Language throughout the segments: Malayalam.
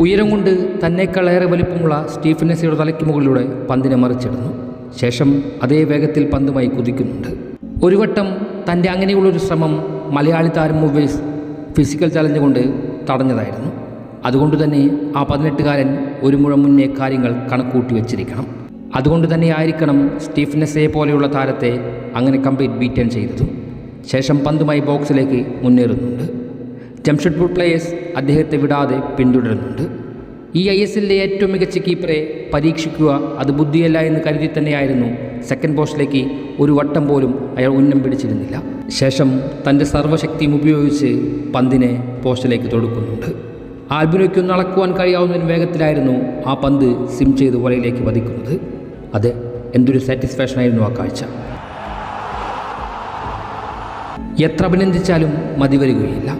ഉയരം കൊണ്ട് തന്നേക്കാളേറെ വലിപ്പമുള്ള സ്റ്റീഫൻ നെസിയുടെ തലയ്ക്ക് മുകളിലൂടെ പന്തിനെ മറിച്ചിടുന്നു. ശേഷം അതേ വേഗത്തിൽ പന്തുമായി കുതിക്കുന്നുണ്ട്. ഒരു വട്ടം തന്റെ അങ്ങനെയുള്ളൊരു ശ്രമം മലയാളി താരം മൂവേഴ്സ് ഫിസിക്കൽ ചലഞ്ച് കൊണ്ട് തടഞ്ഞതായിരുന്നു. അതുകൊണ്ട് തന്നെ ആ പതിനെട്ടുകാരൻ ഒരു മുഴ മുന്നേ കാര്യങ്ങൾ കണക്കൂട്ടി വെച്ചിരിക്കണം. അതുകൊണ്ട് തന്നെ ആയിരിക്കണം സ്റ്റീഫൻ നെസയെ പോലെയുള്ള താരത്തെ അങ്ങനെ കംപ്ലീറ്റ് ബീറ്റൻ ചെയ്തതും. ശേഷം പന്തുമായി ബോക്സിലേക്ക് മുന്നേറുന്നുണ്ട്. ജംഷഡ്പൂർ പ്ലേയേഴ്സ് അദ്ദേഹത്തെ വിടാതെ പിന്തുടരുന്നുണ്ട്. ഈ ഐ എസ് എല്ലിലെ ഏറ്റവും മികച്ച കീപ്പറെ പരീക്ഷിക്കുക അത് ബുദ്ധിയല്ല എന്ന് കരുതി തന്നെയായിരുന്നു സെക്കൻഡ് പോസ്റ്റിലേക്ക് ഒരു വട്ടം പോലും അയാൾ ഉന്നം പിടിച്ചിരുന്നില്ല. ശേഷം തന്റെ സർവശക്തിയും ഉപയോഗിച്ച് പന്തിനെ പോസ്റ്റിലേക്ക് തൊടുക്കുന്നുണ്ട്. ആൽബിനോയ്ക്കൊന്ന് അളക്കുവാൻ കഴിയാവുന്നതിന് വേഗത്തിലായിരുന്നു ആ പന്ത് സിം ചെയ്ത് വലയിലേക്ക് വധിക്കുന്നത് അതെ എന്തൊരു സാറ്റിസ്ഫാക്ഷനായിരുന്നു ആ കാഴ്ച. എത്ര അഭിനന്ദിച്ചാലും മതി വരികയില്ല.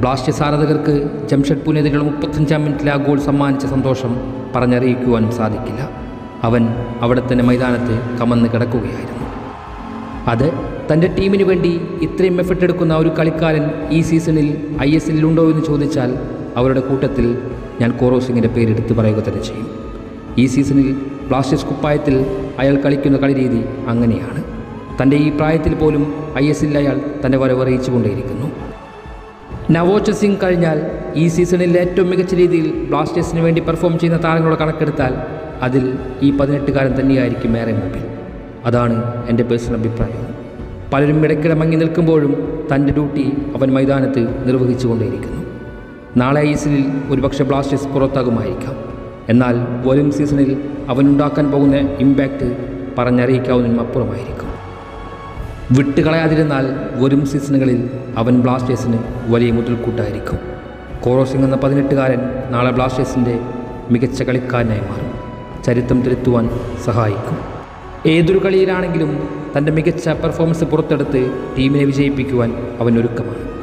ബ്ലാസ്റ്റേഴ്സ് ആരാധകർക്ക് ജംഷഡ്പൂനെതിരെയുള്ള മുപ്പത്തഞ്ചാം മിനിറ്റിലെ ആ ഗോൾ സമ്മാനിച്ച സന്തോഷം പറഞ്ഞറിയിക്കുവാനും സാധിക്കില്ല. അവൻ അവിടെ തന്നെ മൈതാനത്ത് കമന്ന് കിടക്കുകയായിരുന്നു. അത് തന്റെ ടീമിന് വേണ്ടി ഇത്രയും എഫർട്ട് എടുക്കുന്ന ഒരു കളിക്കാരൻ ഈ സീസണിൽ ഐ എസ് എല്ലിലുണ്ടോ എന്ന് ചോദിച്ചാൽ അവരുടെ കൂട്ടത്തിൽ ഞാൻ കോറോ സിംഗിന്റെ പേരെടുത്ത് പറയുക തന്നെ ചെയ്യും. ഈ സീസണിൽ ബ്ലാസ്റ്റേഴ്സ് കുപ്പായത്തിൽ അയാൾ കളിക്കുന്ന കളി രീതി അങ്ങനെയാണ്. തന്റെ ഈ പ്രായത്തിൽ പോലും ഐ എസ് എല്ലിൽ അയാൾ തന്റെ വരവറിയിച്ചു കൊണ്ടേയിരിക്കുന്നു. നവോച്ച സിംഗ് കഴിഞ്ഞാൽ ഈ സീസണിൽ ഏറ്റവും മികച്ച രീതിയിൽ ബ്ലാസ്റ്റേഴ്സിന് വേണ്ടി പെർഫോം ചെയ്യുന്ന താരങ്ങളുടെ കണക്കെടുത്താൽ അതിൽ ഈ പതിനെട്ടുകാരൻ തന്നെയായിരിക്കും ഏറെ മുമ്പിൽ. അതാണ് എന്റെ പേഴ്സണൽ അഭിപ്രായം. പലരും ഇടയ്ക്കിടെ മങ്ങി നിൽക്കുമ്പോഴും തന്റെ ഡ്യൂട്ടി അവൻ മൈതാനത്ത് നിർവഹിച്ചുകൊണ്ടേയിരിക്കുന്നു നാളെ ഐ എസ് എല്ലിൽ ഒരുപക്ഷെ ബ്ലാസ്റ്റേഴ്സ് പുറത്താകുമായിരിക്കാം. എന്നാൽ വരും സീസണിൽ അവനുണ്ടാക്കാൻ പോകുന്ന ഇമ്പാക്റ്റ് പറഞ്ഞറിയിക്കാവുന്നതിനും അപ്പുറമായിരിക്കും. വിട്ടുകളയാതിരുന്നാൽ വരും സീസണുകളിൽ അവൻ ബ്ലാസ്റ്റേഴ്സിന് വലിയ മുതൽക്കൂട്ടായിരിക്കും. കോറോസിംഗ് എന്ന പതിനെട്ടുകാരൻ നാളെ ബ്ലാസ്റ്റേഴ്സിന്റെ മികച്ച കളിക്കാരനായി മാറും. ചരിത്രം തിരുത്തുവാൻ സഹായിക്കും. ഏതൊരു കളിയിലാണെങ്കിലും തന്റെ മികച്ച പെർഫോമൻസ് പുറത്തെടുത്ത് ടീമിനെ വിജയിപ്പിക്കുവാൻ അവൻ ഒരുക്കമാണ്.